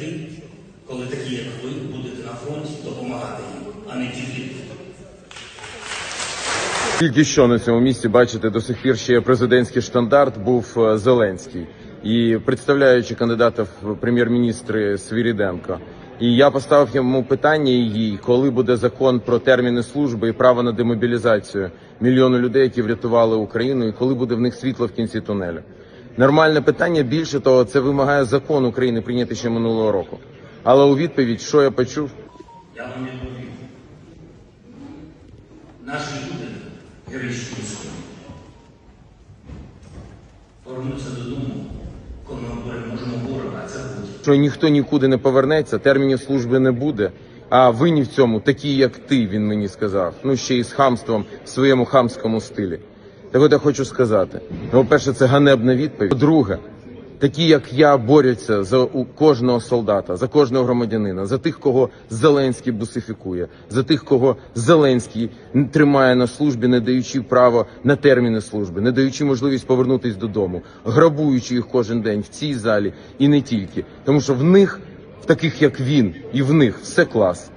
Ти, коли такі, як ви, будете на фронті, допомагати їм, а не тільки. Тільки що на цьому місці бачите, до сих пір ще президентський штандарт був е, Зеленський і представляючи кандидата в прем'єр-міністри Свіріденко. І я поставив йому питання їй, коли буде закон про терміни служби і право на демобілізацію мільйону людей, які врятували Україну, і коли буде в них світло в кінці тунелю. Нормальне питання більше того, це вимагає закон України прийняти ще минулого року. Але у відповідь, що я почув? Я вам відповім. Наші люди, героїчні військові, повернуться додому, коли ми переможемо ворога, а це буде. що ніхто нікуди не повернеться, термінів служби не буде. А винні в цьому такі, як ти, він мені сказав. Ну ще й з хамством в своєму хамському стилі. Так от я хочу сказати: ну, по-перше, це ганебна відповідь. По-друге, такі, як я, борються за кожного солдата, за кожного громадянина, за тих, кого Зеленський бусифікує, за тих, кого Зеленський тримає на службі, не даючи право на терміни служби, не даючи можливість повернутись додому, грабуючи їх кожен день в цій залі і не тільки, тому що в них, в таких як він, і в них все клас.